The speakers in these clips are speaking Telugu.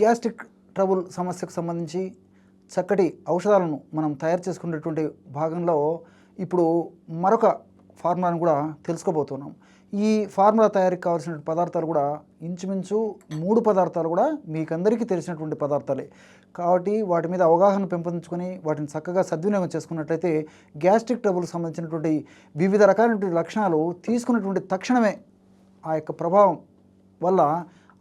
గ్యాస్ట్రిక్ ట్రబుల్ సమస్యకు సంబంధించి చక్కటి ఔషధాలను మనం తయారు చేసుకునేటువంటి భాగంలో ఇప్పుడు మరొక ఫార్ములాను కూడా తెలుసుకోబోతున్నాం. ఈ ఫార్ములా తయారీకి కావాల్సిన పదార్థాలు కూడా ఇంచుమించు మూడు పదార్థాలు కూడా మీకందరికీ తెలిసినటువంటి పదార్థాలే. కాబట్టి వాటి మీద అవగాహన పెంపొందించుకొని వాటిని చక్కగా సద్వినియోగం చేసుకున్నట్లయితే గ్యాస్ట్రిక్ ట్రబుల్కి సంబంధించినటువంటి వివిధ రకాలైనటువంటి లక్షణాలు తీసుకున్నటువంటి తక్షణమే ఆ యొక్క ప్రభావం వల్ల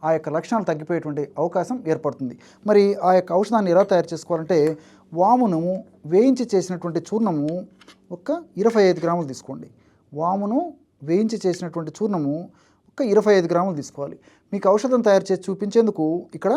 ఆ యొక్క లక్షణాలు తగ్గిపోయేటువంటి అవకాశం ఏర్పడుతుంది. మరి ఆ యొక్క ఔషధాన్ని ఎలా తయారు చేసుకోవాలంటే వామును వేయించి చేసినటువంటి చూర్ణము ఒక ఇరవై ఐదు గ్రాములు తీసుకోండి. వామును వేయించి చేసినటువంటి చూర్ణము ఒక ఇరవై ఐదు గ్రాములు తీసుకోవాలి. మీకు ఔషధం తయారు చేసి చూపించేందుకు ఇక్కడ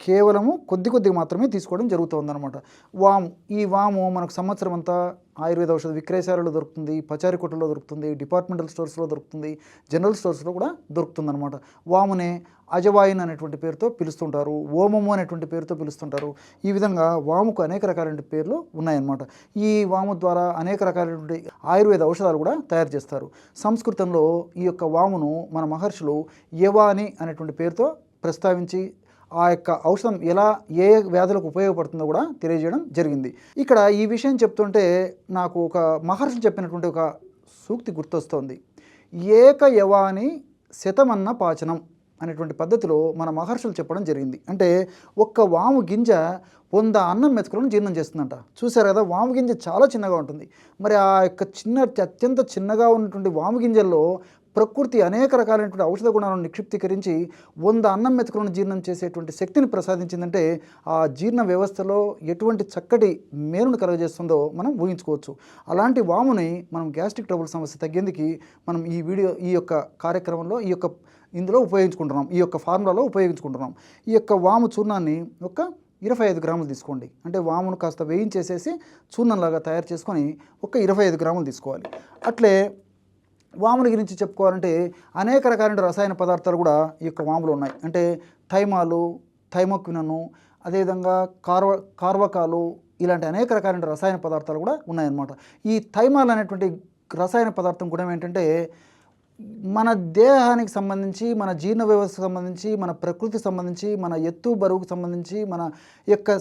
కేవలము కొద్ది కొద్దిగా మాత్రమే తీసుకోవడం జరుగుతుందన్నమాట. వాము ఈ వాము మనకు సంవత్సరం అంతా ఆయుర్వేద ఔషధ విక్రయశాలలో దొరుకుతుంది పచారి కొట్టులో దొరుకుతుంది డిపార్ట్మెంటల్ స్టోర్స్లో దొరుకుతుంది జనరల్ స్టోర్స్లో కూడా దొరుకుతుందనమాట వామునే అజవాయిన్ అనేటువంటి పేరుతో పిలుస్తుంటారు ఓమము అనేటువంటి పేరుతో పిలుస్తుంటారు. ఈ విధంగా వాముకు అనేక రకాలైన పేర్లు ఉన్నాయన్నమాట. ఈ వాము ద్వారా అనేక రకాలైనటువంటి ఆయుర్వేద ఔషధాలు కూడా తయారు చేస్తారు. సంస్కృతంలో ఈ యొక్క వామును మన మహర్షులు యవాని అనేటువంటి పేరుతో ప్రస్తావించి ఆ యొక్క ఔషధం ఎలా ఏ వ్యాధులకు ఉపయోగపడుతుందో కూడా తెలియజేయడం జరిగింది. ఇక్కడ ఈ విషయం చెప్తుంటే నాకు ఒక మహర్షులు చెప్పినటువంటి ఒక సూక్తి గుర్తొస్తోంది. ఏక యవాని శతమన్న పాచనం అనేటువంటి పద్ధతిలో మన మహర్షులు చెప్పడం జరిగింది. అంటే ఒక్క వాము గింజ వంద అన్నం మెతుకులను జీర్ణం చేస్తుందంట. చూశారు కదా వాము గింజ చాలా చిన్నగా ఉంటుంది. మరి ఆ యొక్క చిన్న అత్యంత చిన్నగా ఉన్నటువంటి వాము గింజల్లో ప్రకృతి అనేక రకాలైనటువంటి ఔషధ గుణాలను నిక్షిప్తీకరించి వంద అన్నం మెతుకులను జీర్ణం చేసేటువంటి శక్తిని ప్రసాదించిందంటే ఆ జీర్ణ వ్యవస్థలో ఎటువంటి చక్కటి మేలును కలుగజేస్తుందో మనం ఊహించుకోవచ్చు. అలాంటి వాముని మనం గ్యాస్ట్రిక్ ట్రబుల్ సమస్య తగ్గేందుకు మనం ఈ వీడియో ఈ యొక్క కార్యక్రమంలో ఈ యొక్క ఇందులో ఉపయోగించుకుంటున్నాం. ఈ యొక్క ఫార్ములాలో ఉపయోగించుకుంటున్నాం. ఈ యొక్క వాము చూర్ణాన్ని ఒక ఇరవై ఐదు గ్రాములు తీసుకోండి. అంటే వామును కాస్త వేయించేసేసి చూర్ణంలాగా తయారు చేసుకొని ఒక ఇరవై ఐదు గ్రాములు తీసుకోవాలి. అట్లే వాముల గురించి చెప్పుకోవాలంటే అనేక రకాలైన రసాయన పదార్థాలు కూడా ఈ యొక్క వాములు ఉన్నాయి. అంటే థైమాలు థైమోక్వినను అదేవిధంగా కార్వ కార్వకాలు ఇలాంటి అనేక రకాలైన రసాయన పదార్థాలు కూడా ఉన్నాయన్నమాట. ఈ థైమాల్ అనేటువంటి రసాయన పదార్థం గుణం ఏంటంటే మన దేహానికి సంబంధించి మన జీర్ణ వ్యవస్థకు సంబంధించి మన ప్రకృతికి సంబంధించి మన ఎత్తు బరువుకు సంబంధించి మన యొక్క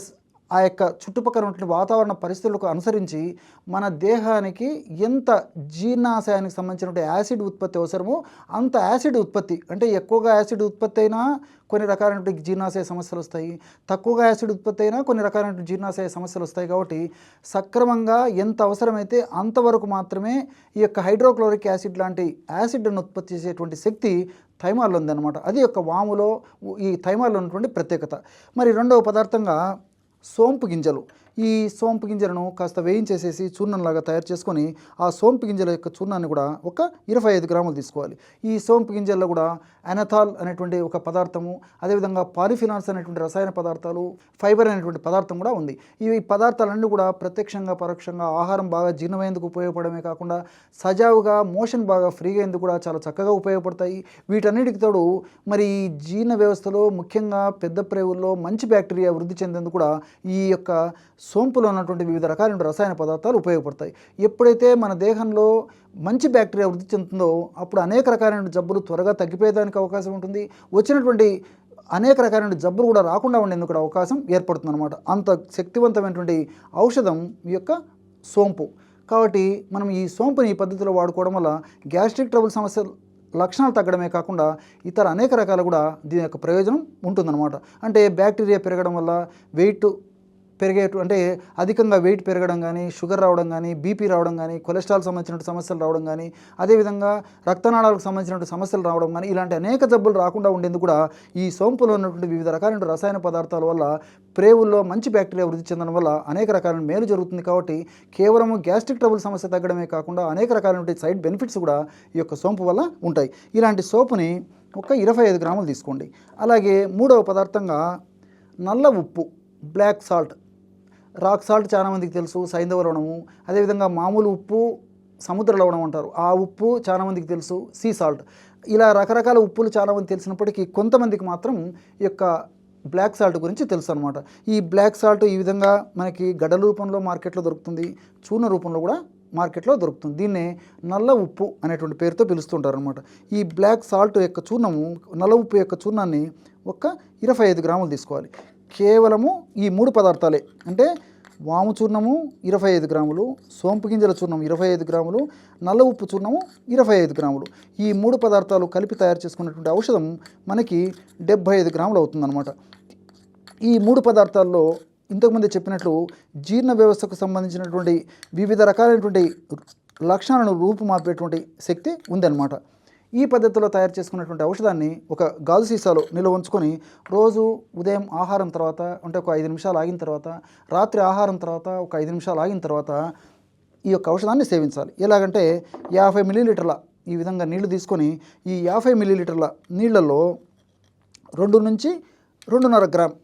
ఆ యొక్క చుట్టుపక్కల ఉన్నటువంటి వాతావరణ పరిస్థితులకు అనుసరించి మన దేహానికి ఎంత జీర్ణాశయానికి సంబంధించినటువంటి యాసిడ్ ఉత్పత్తి అవసరమో అంత యాసిడ్ ఉత్పత్తి. అంటే ఎక్కువగా యాసిడ్ ఉత్పత్తి అయినా కొన్ని రకాలైనటువంటి జీర్ణాశయ సమస్యలు వస్తాయి. తక్కువగా యాసిడ్ ఉత్పత్తి అయినా కొన్ని రకాలైన జీర్ణాశయ సమస్యలు వస్తాయి కాబట్టి సక్రమంగా ఎంత అవసరమైతే అంతవరకు మాత్రమే ఈ యొక్క హైడ్రోక్లోరిక్ యాసిడ్ లాంటి యాసిడ్ను ఉత్పత్తి చేసేటువంటి శక్తి థైమాల్లో ఉందన్నమాట. అది యొక్క వాములో ఈ థైమాల్లో ఉన్నటువంటి ప్రత్యేకత. మరి రెండవ పదార్థంగా సోంపు గింజలు. ఈ సోంపు గింజలను కాస్త వేయించేసేసి చూర్ణంలాగా తయారు చేసుకొని ఆ సోంపు గింజల యొక్క చూర్ణాన్ని కూడా ఒక ఇరవై ఐదు గ్రాములు తీసుకోవాలి. ఈ సోంపు గింజల్లో కూడా అనథాల్ అనేటువంటి ఒక పదార్థము అదేవిధంగా పాలిఫినాన్స్ అనేటువంటి రసాయన పదార్థాలు ఫైబర్ అనేటువంటి పదార్థం కూడా ఉంది. ఈ పదార్థాలన్నీ కూడా ప్రత్యక్షంగా పరోక్షంగా ఆహారం బాగా జీర్ణమయ్యేందుకు ఉపయోగపడమే కాకుండా సజావుగా మోషన్ బాగా ఫ్రీగా అయ్యేందుకు కూడా చాలా చక్కగా ఉపయోగపడతాయి. వీటన్నిటికి తోడు మరి ఈ జీర్ణ వ్యవస్థలో ముఖ్యంగా పెద్ద ప్రేవుల్లో మంచి బ్యాక్టీరియా వృద్ధి చెందేందుకు కూడా ఈ యొక్క సోంపులో ఉన్నటువంటి వివిధ రకాలైన రసాయన పదార్థాలు ఉపయోగపడతాయి. ఎప్పుడైతే మన దేహంలో మంచి బ్యాక్టీరియా వృద్ధి చెందుతుందో అప్పుడు అనేక రకాలైన జబ్బులు త్వరగా తగ్గిపోయేదానికి అవకాశం ఉంటుంది. వచ్చినటువంటి అనేక రకాలైన జబ్బులు కూడా రాకుండా ఉండేందుకు కూడా అవకాశం ఏర్పడుతుంది అనమాట అంత శక్తివంతమైనటువంటి ఔషధం ఈ యొక్క సోంపు. కాబట్టి మనం ఈ సోంపుని ఈ పద్ధతిలో వాడుకోవడం వల్ల గ్యాస్ట్రిక్ ట్రబుల్ సమస్య లక్షణాలు తగ్గడమే కాకుండా ఇతర అనేక రకాల కూడా దీని యొక్క ప్రయోజనం ఉంటుందన్నమాట. అంటే బ్యాక్టీరియా పెరగడం వల్ల వెయిట్ పెరిగే అంటే అధికంగా వెయిట్ పెరగడం కానీ షుగర్ రావడం కానీ బీపీ రావడం కానీ కొలెస్ట్రాల్ సంబంధించిన సమస్యలు రావడం కానీ అదేవిధంగా రక్తనాళాలకు సంబంధించిన సమస్యలు రావడం కానీ ఇలాంటి అనేక జబ్బులు రాకుండా ఉండేందుకు కూడా ఈ సోంపులో ఉన్నటువంటి వివిధ రకాలైన రసాయన పదార్థాల వల్ల ప్రేవుల్లో మంచి బ్యాక్టీరియా వృద్ధి చెందడం వల్ల అనేక రకాలైన మేలు జరుగుతుంది కాబట్టి కేవలం గ్యాస్ట్రిక్ ట్రబుల్ సమస్య తగ్గడమే కాకుండా అనేక రకాలైన సైడ్ బెనిఫిట్స్ కూడా ఈ యొక్క సోంపు వల్ల ఉంటాయి. ఇలాంటి సోపుని ఒక ఇరవై ఐదు గ్రాములు తీసుకోండి. అలాగే మూడవ పదార్థంగా నల్ల ఉప్పు బ్లాక్ సాల్ట్ రాక్ సాల్ట్ చాలామందికి తెలుసు సైంధవ లవణము అదేవిధంగా మామూలు ఉప్పు సముద్ర లవణం అంటారు. ఆ ఉప్పు చాలామందికి తెలుసు సీ సాల్ట్. ఇలా రకరకాల ఉప్పులు చాలామంది తెలిసినప్పటికీ కొంతమందికి మాత్రం ఈ యొక్క బ్లాక్ సాల్ట్ గురించి తెలుసు అనమాట ఈ బ్లాక్ సాల్ట్ ఈ విధంగా మనకి గడల రూపంలో మార్కెట్లో దొరుకుతుంది చూర్ణ రూపంలో కూడా మార్కెట్లో దొరుకుతుంది. దీన్నే నల్ల ఉప్పు అనేటువంటి పేరుతో పిలుస్తుంటారు అనమాట ఈ బ్లాక్ సాల్ట్ యొక్క చూర్ణము నల్ల ఉప్పు యొక్క చూర్ణాన్ని ఒక ఇరవై ఐదు గ్రాములు తీసుకోవాలి. కేవలము ఈ మూడు పదార్థాలే. అంటే వాము చూర్ణము ఇరవై ఐదు గ్రాములు సోంపు గింజల చూర్ణం ఇరవై ఐదు గ్రాములు నల్ల ఉప్పు చూర్ణము ఇరవై ఐదు గ్రాములు. ఈ మూడు పదార్థాలు కలిపి తయారు చేసుకున్నటువంటి ఔషధం మనకి డెబ్భై ఐదు గ్రాములు అవుతుందన్నమాట. ఈ మూడు పదార్థాల్లో ఇంతకుముందు చెప్పినట్లు జీర్ణ వ్యవస్థకు సంబంధించినటువంటి వివిధ రకాలైనటువంటి లక్షణాలను రూపుమాపేటువంటి శక్తి ఉందన్నమాట. ఈ పద్ధతిలో తయారు చేసుకున్నటువంటి ఔషధాన్ని ఒక గాజు సీసాలో నిల్వ ఉంచుకొని రోజు ఉదయం ఆహారం తర్వాత అంటే ఒక ఐదు నిమిషాలు ఆగిన తర్వాత రాత్రి ఆహారం తర్వాత ఒక ఐదు నిమిషాలు ఆగిన తర్వాత ఈ యొక్క ఔషధాన్ని సేవించాలి. ఎలాగంటే యాభై మిల్లీలీటర్ల ఈ విధంగా నీళ్ళు తీసుకొని ఈ యాభై మిల్లీలీటర్ల నీళ్ళల్లో రెండు నుంచి రెండున్నర gram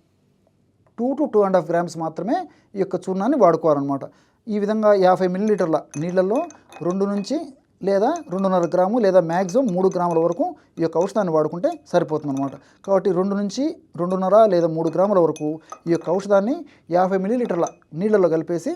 two to two and half grams మాత్రమే ఈ యొక్క చూర్ణాన్ని వాడుకోవాలన్నమాట. ఈ విధంగా యాభై మిల్లీలీటర్ల నీళ్ళల్లో రెండు నుంచి లేదా రెండున్నర గ్రాము లేదా మ్యాక్సిమం మూడు గ్రాముల వరకు ఈ యొక్క ఔషధాన్ని వాడుకుంటే సరిపోతుంది అనమాట కాబట్టి రెండు నుంచి రెండున్నర లేదా మూడు గ్రాముల వరకు ఈ యొక్క ఔషధాన్ని యాభై మిల్లీలీటర్ల నీళ్ళలో కలిపేసి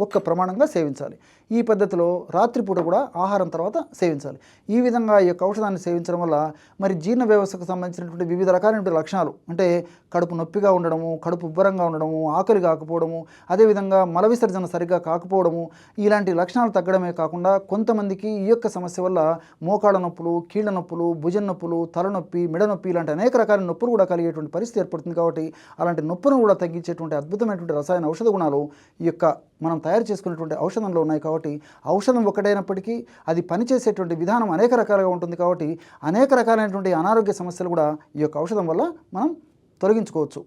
ఒక్క ప్రమాణంగా సేవించాలి. ఈ పద్ధతిలో రాత్రిపూట కూడా ఆహారం తర్వాత సేవించాలి. ఈ విధంగా ఈ యొక్క ఔషధాన్ని సేవించడం వల్ల మరి జీర్ణ వ్యవస్థకు సంబంధించినటువంటి వివిధ రకాలైనటువంటి లక్షణాలు అంటే కడుపు నొప్పిగా ఉండడము కడుపు ఉబ్బరంగా ఉండడము ఆకలి కాకపోవడము అదేవిధంగా మల విసర్జన సరిగ్గా కాకపోవడము ఇలాంటి లక్షణాలు తగ్గడమే కాకుండా కొంతమందికి ఈ యొక్క సమస్య వల్ల మోకాళ్ళ నొప్పులు కీళ్ళ నొప్పులు భుజం నొప్పులు తలనొప్పి మెడ నొప్పి ఇలాంటి అనేక రకాల నొప్పులు కూడా కలిగేటువంటి పరిస్థితి ఏర్పడుతుంది కాబట్టి అలాంటి నొప్పును కూడా తగ్గించేటువంటి అద్భుతమైనటువంటి రసాయన ఔషధ గుణాలు ఈ యొక్క మనం తయారు చేసుకునేటువంటి ఔషధంలో ఉన్నాయి కాబట్టి కాబట్టి ఔషధం ఒకటైనప్పటికీ అది పనిచేసేటువంటి విధానం అనేక రకాలుగా ఉంటుంది కాబట్టి అనేక రకాలైనటువంటి అనారోగ్య సమస్యలు కూడా ఈ యొక్క ఔషధం వల్ల మనం తొలగించుకోవచ్చు.